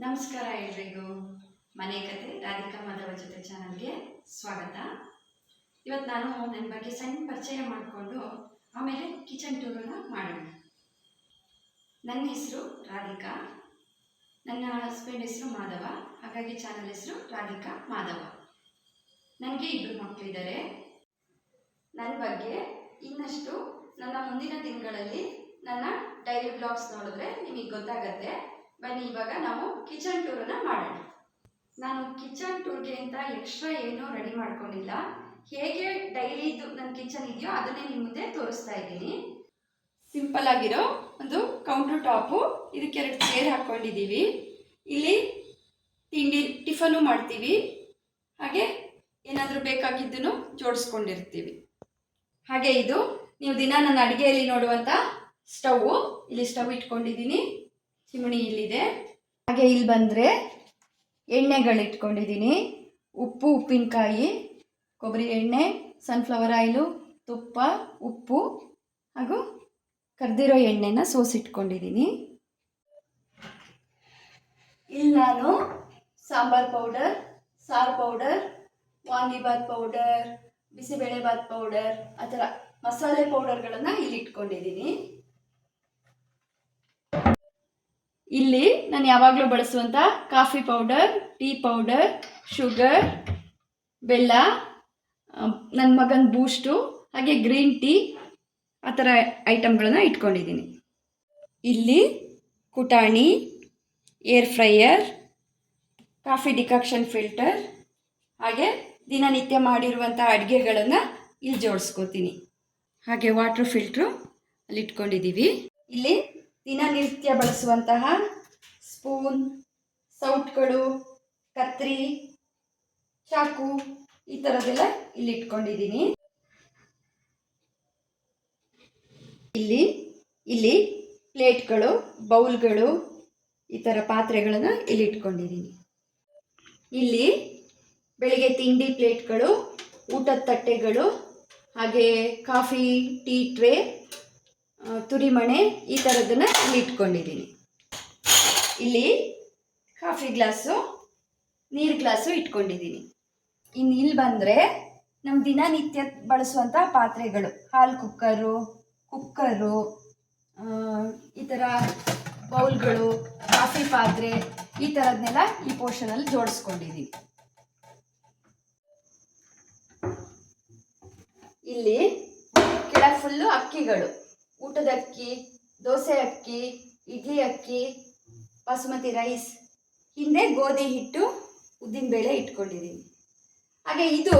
ನಮಸ್ಕಾರ ಎಲ್ರಿಗೂ. ಮನೆ ಕತೆ ರಾಧಿಕಾ ಮಾಧವ ಜೊತೆ ಚಾನಲ್ಗೆ ಸ್ವಾಗತ. ಇವತ್ತು ನಾನು ನನ್ನ ಬಗ್ಗೆ ಸಣ್ಣ ಪರಿಚಯ ಮಾಡಿಕೊಂಡು ಆಮೇಲೆ ಕಿಚನ್ ಟೂರನ್ನು ಮಾಡೋಣ. ನನ್ನ ಹೆಸರು ರಾಧಿಕಾ. ನನ್ನ ಹಸ್ಬೆಂಡ್ ಹೆಸರು ಮಾಧವ. ಹಾಗಾಗಿ ಚಾನಲ್ ಹೆಸರು ರಾಧಿಕಾ ಮಾಧವ. ನನಗೆ ಇಬ್ಬರು ಮಕ್ಕಳಿದ್ದಾರೆ ನನ್ನ ಬಗ್ಗೆ ಇನ್ನಷ್ಟು ನನ್ನ ಮುಂದಿನ ದಿನಗಳಲ್ಲಿ ನನ್ನ ಡೈರಿ ಬ್ಲಾಗ್ಸ್ ನೋಡಿದ್ರೆ ನಿಮಗೆ ಗೊತ್ತಾಗತ್ತೆ. ಬನ್ನಿ, ಇವಾಗ ನಾವು ಕಿಚನ್ ಟೂರನ್ನ ಮಾಡೋಣ. ನಾನು ಕಿಚನ್ ಟೂರ್ಗೆ ಅಂತ ಎಕ್ಸ್ಟ್ರಾ ಏನೂ ರೆಡಿ ಮಾಡ್ಕೊಂಡಿಲ್ಲ. ಹೇಗೆ ಡೈಲಿ ಇದು ನನ್ನ ಕಿಚನ್ ಇದೆಯೋ ಅದನ್ನೇ ನಿಮ್ಮ ಮುಂದೆ ತೋರಿಸ್ತಾ ಇದ್ದೀನಿ. ಸಿಂಪಲ್ ಆಗಿರೋ ಒಂದು ಕೌಂಟರ್ ಟಾಪು ಇದಕ್ಕೆ ಎರಡು ಚೇರ್ ಹಾಕ್ಕೊಂಡಿದ್ದೀವಿ ಇಲ್ಲಿ ತಿಂಡಿ ಟಿಫನು ಮಾಡ್ತೀವಿ. ಹಾಗೆ ಏನಾದರೂ ಬೇಕಾಗಿದ್ದನ್ನು ಜೋಡಿಸ್ಕೊಂಡಿರ್ತೀವಿ. ಹಾಗೆ ಇದು, ನೀವು ದಿನ ನನ್ನ ಅಡುಗೆಯಲ್ಲಿ ನೋಡುವಂಥ ಸ್ಟವ್ ಇಲ್ಲಿ ಸ್ಟವ್ ಇಟ್ಕೊಂಡಿದ್ದೀನಿ. ಚಿಮಣಿ ಇಲ್ಲಿದೆ. ಹಾಗೆ ಇಲ್ಲಿ ಬಂದರೆ ಎಣ್ಣೆಗಳು ಇಟ್ಕೊಂಡಿದ್ದೀನಿ. ಉಪ್ಪು, ಉಪ್ಪಿನಕಾಯಿ, ಕೊಬ್ಬರಿ ಎಣ್ಣೆ ಸನ್ಫ್ಲವರ್ ಆಯಿಲು ತುಪ್ಪ, ಉಪ್ಪು ಹಾಗೂ ಕರೆದಿರೋ ಎಣ್ಣೆನ ಸೋಸಿಟ್ಕೊಂಡಿದ್ದೀನಿ ಇಲ್ಲಿ ನಾನು ಸಾಂಬಾರ್ ಪೌಡರ್, ಸಾರು powder vangibath powder bisibelebath powder, ಆ ಥರ ಮಸಾಲೆ ಪೌಡರ್ಗಳನ್ನು ಇಲ್ಲಿ ಇಟ್ಕೊಂಡಿದ್ದೀನಿ. ಇಲ್ಲಿ ನಾನು ಯಾವಾಗಲೂ ಬಳಸುವಂಥ coffee powder tea powder sugar ಬೆಲ್ಲ ನನ್ನ ಮಗನ ಬೂಸ್ಟು ಹಾಗೆ ಗ್ರೀನ್ ಟೀ ಆ ಥರ ಐಟಮ್ಗಳನ್ನ ಇಟ್ಕೊಂಡಿದ್ದೀನಿ. ಇಲ್ಲಿ ಕುಟಾಣಿ air fryer coffee decoction filter ಹಾಗೆ ದಿನನಿತ್ಯ ಮಾಡಿರುವಂಥ ಅಡುಗೆಗಳನ್ನು ಇಲ್ಲಿ ಜೋಡಿಸ್ಕೋತೀನಿ. ಹಾಗೆ ವಾಟ್ರ್ ಫಿಲ್ಟ್ರು ಅಲ್ಲಿ ಇಟ್ಕೊಂಡಿದ್ದೀವಿ ಇಲ್ಲಿ ದಿನನಿತ್ಯ ಬಳಸುವಂತಹ ಸ್ಪೂನ್, ಸೌಟ್ಗಳು, ಕತ್ರಿ, ಚಾಕು ಈ ಥರದ್ದೆಲ್ಲ ಇಲ್ಲಿ ಇಟ್ಕೊಂಡಿದ್ದೀನಿ. ಇಲ್ಲಿ ಇಲ್ಲಿ ಪ್ಲೇಟ್ಗಳು, ಬೌಲ್ಗಳು ಈ ಥರ ಪಾತ್ರೆಗಳನ್ನು ಇಲ್ಲಿ ಇಟ್ಕೊಂಡಿದ್ದೀನಿ. ಇಲ್ಲಿ ಬೆಳಿಗ್ಗೆ ತಿಂಡಿ ಪ್ಲೇಟ್ಗಳು, ಊಟದ ತಟ್ಟೆಗಳು, ಹಾಗೆ ಕಾಫಿ, ಟೀ ಟ್ರೇ ತುರಿಮಣೆ ಈ ಥರದನ್ನು ಇಲ್ಲಿ ಇಟ್ಕೊಂಡಿದ್ದೀನಿ. ಇಲ್ಲಿ ಕಾಫಿ ಗ್ಲಾಸು, ನೀರು ಗ್ಲಾಸು ಇಟ್ಕೊಂಡಿದ್ದೀನಿ. ಇನ್ನು ಇಲ್ಲಿ ಬಂದರೆ ನಮ್ಮ ದಿನನಿತ್ಯ ಬಳಸುವಂಥ ಪಾತ್ರೆಗಳು, ಹಾಲು ಕುಕ್ಕರು ಕುಕ್ಕರು ಈ ಥರ ಬೌಲ್ಗಳು, ಕಾಫಿ ಪಾತ್ರೆ, ಈ ಥರದನ್ನೆಲ್ಲ ಈ ಪೋರ್ಷನಲ್ಲಿ ಜೋಡಿಸ್ಕೊಂಡಿದ್ದೀನಿ. ಇಲ್ಲಿ ಕೆಳ ಫುಲ್ಲು ಅಕ್ಕಿಗಳು. ಊಟದ ಅಕ್ಕಿ, ದೋಸೆ ಅಕ್ಕಿ, ಇಡ್ಲಿ ಅಕ್ಕಿ, ಬಾಸುಮತಿ ರೈಸ್, ಹಿಂದೆ ಗೋಧಿ ಹಿಟ್ಟು ಉದ್ದಿನಬೇಳೆ ಇಟ್ಕೊಂಡಿದ್ದೀನಿ. ಹಾಗೆ ಇದು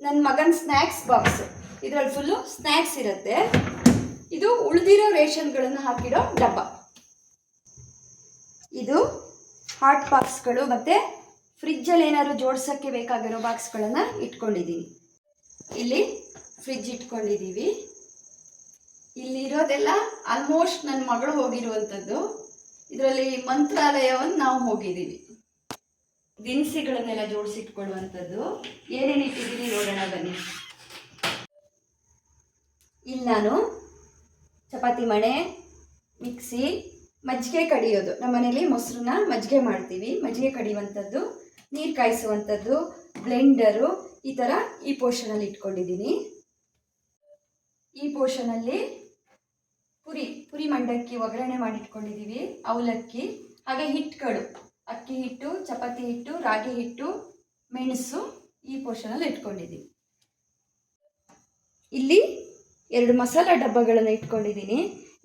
ನನ್ನ ಮಗನ ಸ್ನ್ಯಾಕ್ಸ್ ಬಾಕ್ಸ್. ಇದರಲ್ಲಿ ಫುಲ್ಲು ಸ್ನ್ಯಾಕ್ಸ್ ಇರುತ್ತೆ. ಇದು ಉಳಿದಿರೋ ರೇಷನ್ಗಳನ್ನು ಹಾಕಿಡೋ ಡಬ್ಬ. ಇದು ಹಾಟ್ ಬಾಕ್ಸ್ಗಳು ಮತ್ತು ಫ್ರಿಜ್ಜಲ್ಲಿ ಏನಾದ್ರು ಜೋಡಿಸೋಕ್ಕೆ ಬೇಕಾಗಿರೋ ಬಾಕ್ಸ್ಗಳನ್ನು ಇಟ್ಕೊಂಡಿದ್ದೀನಿ. ಇಲ್ಲಿ ಫ್ರಿಜ್ ಇಟ್ಕೊಂಡಿದ್ದೀವಿ ಇಲ್ಲಿರೋದೆಲ್ಲ ಆಲ್ಮೋಸ್ಟ್ ನನ್ನ ಮಗಳು ಹೋಗಿರುವಂಥದ್ದು. ಇದರಲ್ಲಿ ಮಂತ್ರಾಲಯವನ್ನು ನಾವು ಹೋಗಿದ್ದೀವಿ. ದಿನಸಿಗಳನ್ನೆಲ್ಲ ಜೋಡಿಸಿಟ್ಕೊಳ್ಳುವಂಥದ್ದು. ಏನೇನು ಇಟ್ಟಿದ್ದೀನಿ ನೋಡೋಣ ಬನ್ನಿ. ಇಲ್ಲಿ ನಾನು ಚಪಾತಿ ಮಣೆ, ಮಿಕ್ಸಿ, ಮಜ್ಜಿಗೆ ಕಡಿಯೋದು. ನಮ್ಮ ಮನೇಲಿ ಮೊಸರನ್ನ ಮಜ್ಜಿಗೆ ಮಾಡ್ತೀವಿ. ಮಜ್ಜಿಗೆ ಕಡಿಯುವಂಥದ್ದು, ನೀರು ಕಾಯಿಸುವಂಥದ್ದು, ಬ್ಲೆಂಡರು, ಈ ಥರ ಈ ಪೋರ್ಷನಲ್ಲಿ ಇಟ್ಕೊಂಡಿದ್ದೀನಿ. ಈ ಪೋರ್ಷನಲ್ಲಿ ಪುರಿ ಮಂಡಕ್ಕಿ ಒಗ್ಗರಣೆ ಮಾಡಿಟ್ಕೊಂಡಿದ್ದೀವಿ ಅವಲಕ್ಕಿ, ಹಾಗೆ ಹಿಟ್ಟುಗಳು ಅಕ್ಕಿ ಹಿಟ್ಟು, ಚಪಾತಿ ಹಿಟ್ಟು, ರಾಗಿ ಹಿಟ್ಟು, ಮೆಣಸು ಈ ಪೋರ್ಷನಲ್ಲಿ ಇಟ್ಕೊಂಡಿದ್ದೀವಿ ಇಲ್ಲಿ ಎರಡು ಮಸಾಲ ಡಬ್ಬಗಳನ್ನು ಇಟ್ಕೊಂಡಿದ್ದೀನಿ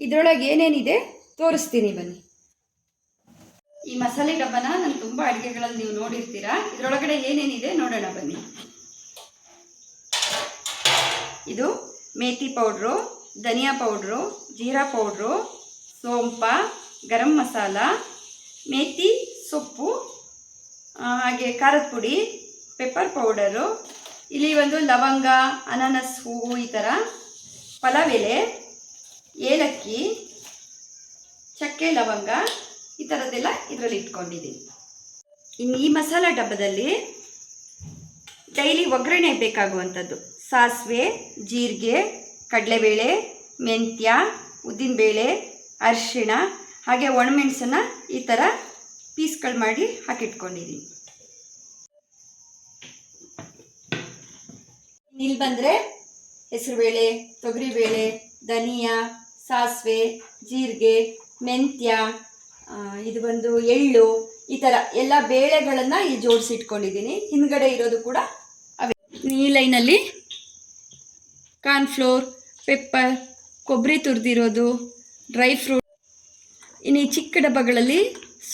ಇದರೊಳಗೆ ಏನೇನಿದೆ ತೋರಿಸ್ತೀನಿ ಬನ್ನಿ. ಈ ಮಸಾಲೆ ಡಬ್ಬನ ನಾನು ತುಂಬ ಅಡುಗೆಗಳಲ್ಲಿ ನೀವು ನೋಡಿರ್ತೀರಾ. ಇದರೊಳಗಡೆ ಏನೇನಿದೆ ನೋಡೋಣ ಬನ್ನಿ. ಇದು ಮೇಥಿ ಪೌಡ್ರು ಧನಿಯಾ ಪೌಡ್ರು, ಜೀರಾ ಪೌಡ್ರು, ಸೋಂಪ, ಗರಂ ಮಸಾಲ ಮೇಥಿ ಸೊಪ್ಪು ಹಾಗೆ ಖಾರದ ಪುಡಿ, ಪೆಪ್ಪರ್ ಪೌಡರು, ಇಲ್ಲಿ ಒಂದು ಲವಂಗ, ಅನಾನಸ್, ಹೂವು ಈ ಥರ. ಪಲಾವ್ ಎಲೆ ಏಲಕ್ಕಿ, ಚಕ್ಕೆ ಲವಂಗ ಈ ಥರದ್ದೆಲ್ಲ ಇದರಲ್ಲಿ ಇಟ್ಕೊಂಡಿದ್ದೀನಿ. ಇನ್ನು ಈ ಮಸಾಲ ಡಬ್ಬದಲ್ಲಿ ಡೈಲಿ ಒಗ್ಗರಣೆ ಬೇಕಾಗುವಂಥದ್ದು ಸಾಸಿವೆ, ಜೀರಿಗೆ ಕಡಲೆಬೇಳೆ, ಮೆಂತ್ಯ, ಉದ್ದಿನಬೇಳೆ, ಅರಿಶಿಣ, ಹಾಗೆ ಒಣಮೆಣಸನ್ನು ಈ ಥರ ಪೀಸ್ಗಳು ಮಾಡಿ ಹಾಕಿಟ್ಕೊಂಡಿದ್ದೀನಿ ಇಲ್ಲಿ ಬಂದರೆ ಹೆಸರುಬೇಳೆ, ತೊಗರಿಬೇಳೆ, ಧನಿಯಾ, ಸಾಸಿವೆ, ಜೀರಿಗೆ, ಮೆಂತ್ಯ ಇದು ಬಂದು ಎಳ್ಳು, ಈ ಥರ ಎಲ್ಲ ಬೇಳೆಗಳನ್ನು ಇಲ್ಲಿ ಜೋಡಿಸಿಟ್ಕೊಂಡಿದ್ದೀನಿ ಹಿಂದ್ಗಡೆ ಇರೋದು ಕೂಡ ಅವೇ ಈ ಲೈನಲ್ಲಿ ಕಾರ್ನ್ಫ್ಲೋರ್ ಪೆಪ್ಪರ್, ಕೊಬ್ಬರಿ ತುರಿದಿರೋದು, ಡ್ರೈ ಫ್ರೂಟ್. ಇನ್ನು ಈ ಚಿಕ್ಕ ಡಬ್ಬಗಳಲ್ಲಿ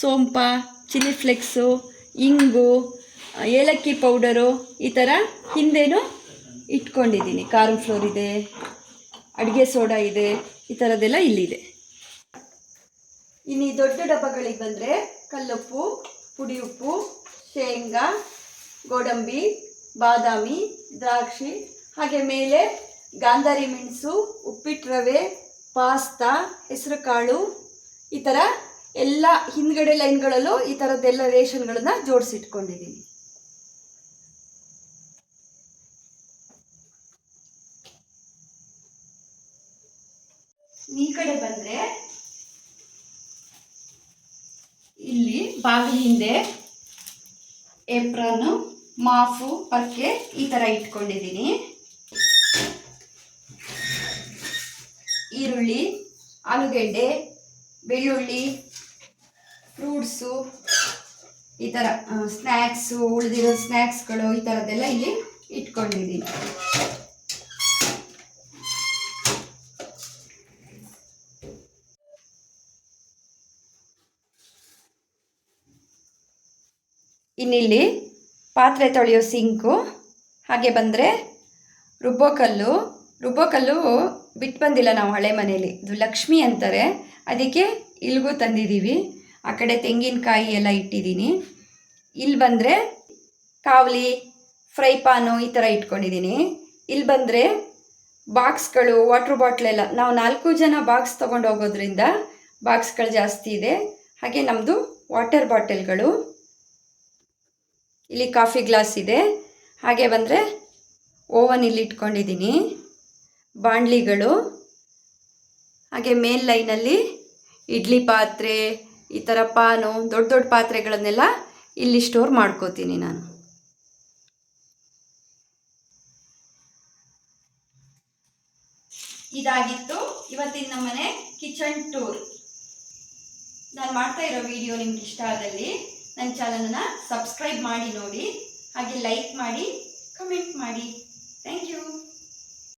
ಸೋಂಪ, ಚಿಲ್ಲಿ ಫ್ಲೆಕ್ಸು, ಇಂಗು ಏಲಕ್ಕಿ ಪೌಡರು ಈ ಥರ ಹಿಂದೇನು ಇಟ್ಕೊಂಡಿದ್ದೀನಿ. ಕಾರ್ನ್ ಫ್ಲೋರ್ ಇದೆ, ಅಡುಗೆ ಸೋಡಾ ಇದೆ, ಈ ಥರದ್ದೆಲ್ಲ ಇಲ್ಲಿದೆ. ಇನ್ನು ಈ ದೊಡ್ಡ ಡಬ್ಬಗಳಿಗೆ ಬಂದರೆ ಕಲ್ಲುಪ್ಪು, ಪುಡಿ ಉಪ್ಪು, ಶೇಂಗಾ, ಗೋಡಂಬಿ, ಬಾದಾಮಿ, ದ್ರಾಕ್ಷಿ, ಹಾಗೆ ಮೇಲೆ ಗಾಂಧಾರಿ ಮೆಣಸು, ಉಪ್ಪಿಟ್ಟು ರವೆ, ಪಾಸ್ತಾ, ಹೆಸರುಕಾಳು, ಈ ಥರ ಎಲ್ಲ ಹಿಂದ್ಗಡೆ ಲೈನ್ಗಳಲ್ಲೂ ಈ ಥರದ್ದೆಲ್ಲ ರೇಷನ್ಗಳನ್ನು ಜೋಡಿಸಿಟ್ಕೊಂಡಿದ್ದೀನಿ ಈ ಕಡೆ ಬಂದರೆ ಇಲ್ಲಿ ಬಾಗಿಲ ಹಿಂದೆ ಏಪ್ರನ್ನು, ಮಾಫು ಪಕ್ಕೆ ಈ ಥರ ಇಟ್ಕೊಂಡಿದ್ದೀನಿ ಈರುಳ್ಳಿ, ಆಲೂಗೆಡ್ಡೆ, ಬೆಳ್ಳುಳ್ಳಿ, ಫ್ರೂಟ್ಸು, ಈ ಥರ ಸ್ನ್ಯಾಕ್ಸು, ಉಳಿದಿರೋ ಸ್ನ್ಯಾಕ್ಸ್ಗಳು ಈ ಥರದ್ದೆಲ್ಲ ಇಲ್ಲಿ ಇಟ್ಕೊಂಡಿದ್ದೀನಿ. ಇನ್ನಿಲ್ಲಿ ಪಾತ್ರೆ ತೊಳೆಯೋ ಸಿಂಕು, ಹಾಗೆ ಬಂದರೆ ರುಬ್ಬೋಕಲ್ಲು ರುಬ್ಬೋಕಲ್ಲು ಬಿಟ್ಟು ಬಂದಿಲ್ಲ ನಾವು ಹಳೆ ಮನೇಲಿ ಇದು ಲಕ್ಷ್ಮಿ ಅಂತಾರೆ. ಅದಕ್ಕೆ ಇಲ್ಲಿಗೂ ತಂದಿದ್ದೀವಿ. ಆ ಕಡೆ ತೆಂಗಿನಕಾಯಿ ಎಲ್ಲ ಇಟ್ಟಿದ್ದೀನಿ. ಇಲ್ಲಿ ಬಂದರೆ ಕಾವಲಿ, ಫ್ರೈ ಪಾನು ಈ ಥರ ಇಟ್ಕೊಂಡಿದ್ದೀನಿ. ಇಲ್ಲಿ ಬಂದರೆ ಬಾಕ್ಸ್ಗಳು, ವಾಟ್ರ್ ಬಾಟ್ಲೆಲ್ಲ ನಾವು ನಾಲ್ಕು ಜನ ಬಾಕ್ಸ್ ತೊಗೊಂಡು ಹೋಗೋದ್ರಿಂದ ಬಾಕ್ಸ್ಗಳು ಜಾಸ್ತಿ ಇದೆ. ಹಾಗೆ ನಮ್ಮದು ವಾಟರ್ ಬಾಟಲ್ಗಳು. ಇಲ್ಲಿ ಕಾಫಿ ಗ್ಲಾಸ್ ಇದೆ. ಹಾಗೆ ಬಂದರೆ ಓವನ್ ಇಲ್ಲಿ ಇಟ್ಕೊಂಡಿದ್ದೀನಿ. ಬಾಣಲಿಗಳು, ಹಾಗೆ ಮೇಲ್ ಲೈನಲ್ಲಿ ಇಡ್ಲಿ ಪಾತ್ರೆ, ಈ ಥರ ಪಾನು, ದೊಡ್ಡ ದೊಡ್ಡ ಪಾತ್ರೆಗಳನ್ನೆಲ್ಲ ಇಲ್ಲಿ ಸ್ಟೋರ್ ಮಾಡ್ಕೋತೀನಿ ನಾನು. ಇದಾಗಿತ್ತು ಇವತ್ತಿನ ನಮ್ಮನೆ ಕಿಚನ್ ಟೂರ್. ನಾನು ಮಾಡ್ತಾ ಇರೋ ವಿಡಿಯೋ ನಿಮ್ಗೆ ಇಷ್ಟ ಆದಲ್ಲಿ ನನ್ನ ಚಾನಲನ್ನು ಸಬ್ಸ್ಕ್ರೈಬ್ ಮಾಡಿ ನೋಡಿ, ಹಾಗೆ ಲೈಕ್ ಮಾಡಿ, ಕಮೆಂಟ್ ಮಾಡಿ. Thank you.